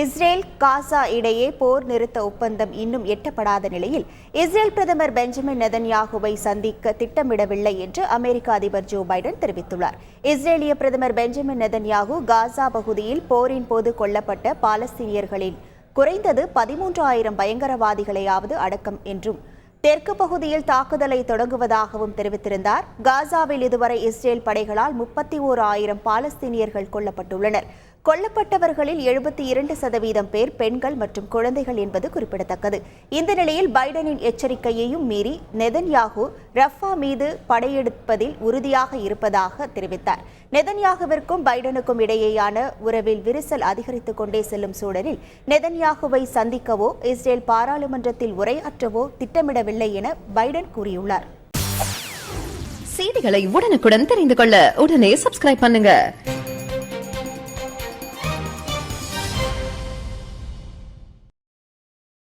Israel Gaza இடையே போர் நிறுத்த ஒப்பந்தம் இன்னும் எட்டப்படாத நிலையில் இஸ்ரேல் பிரதமர் பெஞ்சமின் நெதன்யாகுவை சந்திக்க திட்டமிடவில்லை என்று அமெரிக்க அதிபர் ஜோ பைடன் தெரிவித்துள்ளார். இஸ்ரேலிய பிரதமர் பெஞ்சமின் நெதன்யாகு காசா பகுதியில் போரின் போது கொல்லப்பட்ட பாலஸ்தீனியர்களில் குறைந்தது பதிமூன்று ஆயிரம் பயங்கரவாதிகளையாவது அடக்கம் என்றும் தெற்கு பகுதியில் தாக்குதலை தொடங்குவதாகவும் தெரிவித்திருந்தார். காசாவில் இதுவரை இஸ்ரேல் படைகளால் முப்பத்தி ஓர் ஆயிரம் பாலஸ்தீனியர்கள் கொல்லப்பட்டுள்ளனர். கொல்லப்பட்டவர்களில் எழுபத்தி இரண்டு சதவீதம் பேர் பெண்கள் மற்றும் குழந்தைகள் என்பது குறிப்பிடத்தக்கது. இந்த நிலையில் பைடனின் எச்சரிக்கையையும் மீறி நெதன்யாகு ரஃபா மீது படையெடுப்பதில் உறுதியாக இருப்பதாக தெரிவித்தார். நெதன்யாகுவிற்கும் பைடனுக்கும் இடையேயான உறவில் விரிசல் அதிகரித்துக் கொண்டே செல்லும் சூழலில் நெதன்யாகுவை சந்திக்கவோ இஸ்ரேல் பாராளுமன்றத்தில் உரையாற்றவோ திட்டமிடவில்லை என பைடன் கூறியுள்ளார். செய்திகளை உடனுக்குடன் தெரிந்து கொள்ள உடனே சப்ஸ்கிரைப் பண்ணுங்க.